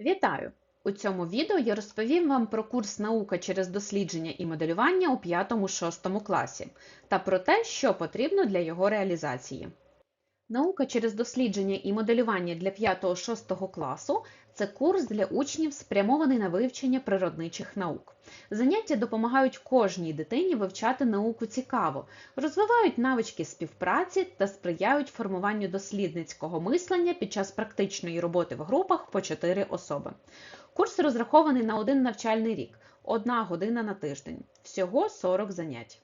Вітаю! У цьому відео я розповім вам про курс Наука через дослідження і моделювання у 5-6 класі та про те, що потрібно для його реалізації. Наука через дослідження і моделювання для 5-6 класу це курс для учнів, спрямований на вивчення природничих наук. Заняття допомагають кожній дитині вивчати науку цікаво, розвивають навички співпраці та сприяють формуванню дослідницького мислення під час практичної роботи в групах по 4 особи. Курс розрахований на один навчальний рік, одна година на тиждень, всього 40 занять.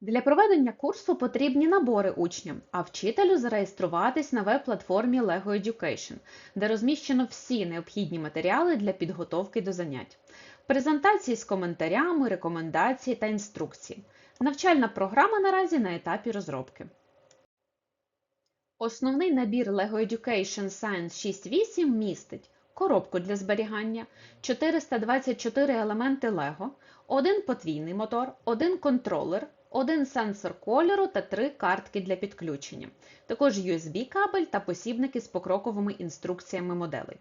Для проведення курсу потрібні набори учням, а вчителю зареєструватись на веб-платформі LEGO Education, де розміщено всі необхідні матеріали для підготовки до занять. Презентації з коментарями, рекомендації та інструкції. Навчальна програма наразі на етапі розробки. Основний набір LEGO Education Science 6.8 містить коробку для зберігання, 424 елементи LEGO, один подвійний мотор, один контролер, один сенсор кольору та три картки для підключення, також USB-кабель та посібники з покроковими інструкціями моделей.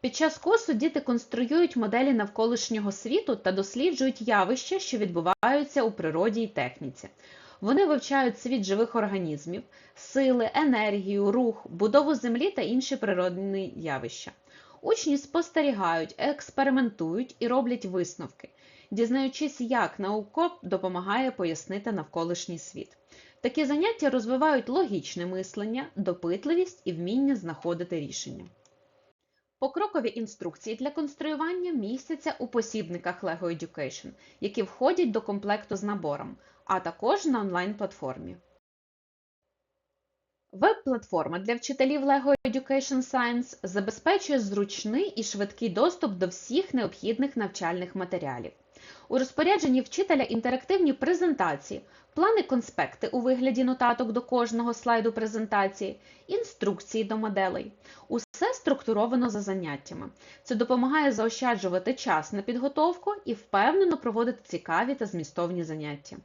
Під час курсу діти конструюють моделі навколишнього світу та досліджують явища, що відбуваються у природі і техніці. Вони вивчають світ живих організмів, сили, енергію, рух, будову землі та інші природні явища. Учні спостерігають, експериментують і роблять висновки, дізнаючись, як наука допомагає пояснити навколишній світ. Такі заняття розвивають логічне мислення, допитливість і вміння знаходити рішення. Покрокові інструкції для конструювання містяться у посібниках LEGO Education, які входять до комплекту з набором, а також на онлайн-платформі. Веб-платформа для вчителів LEGO Education Science забезпечує зручний і швидкий доступ до всіх необхідних навчальних матеріалів. У розпорядженні вчителя інтерактивні презентації, плани конспекти у вигляді нотаток до кожного слайду презентації, інструкції до моделей. Усе структуровано за заняттями. Це допомагає заощаджувати час на підготовку і впевнено проводити цікаві та змістовні заняття.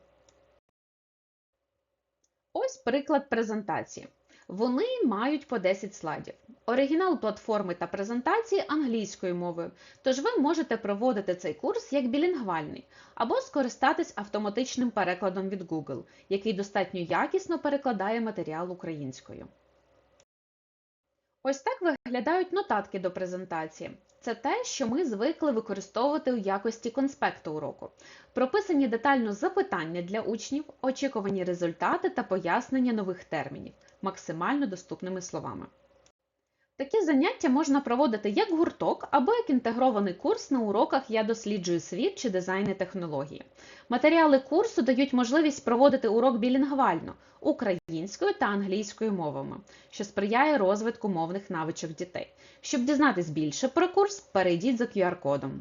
Ось приклад презентації. Вони мають по 10 слайдів. Оригінал платформи та презентації англійською мовою, тож ви можете проводити цей курс як білінгвальний, або скористатись автоматичним перекладом від Google, який достатньо якісно перекладає матеріал українською. Ось так виглядають нотатки до презентації. Це те, що ми звикли використовувати у якості конспекту уроку. Прописані детально запитання для учнів, очікувані результати та пояснення нових термінів максимально доступними словами. Такі заняття можна проводити як гурток або як інтегрований курс на уроках Я досліджую світ чи дизайни технології. Матеріали курсу дають можливість проводити урок білінгвально українською та англійською мовами, що сприяє розвитку мовних навичок дітей. Щоб дізнатись більше про курс, перейдіть за QR-кодом.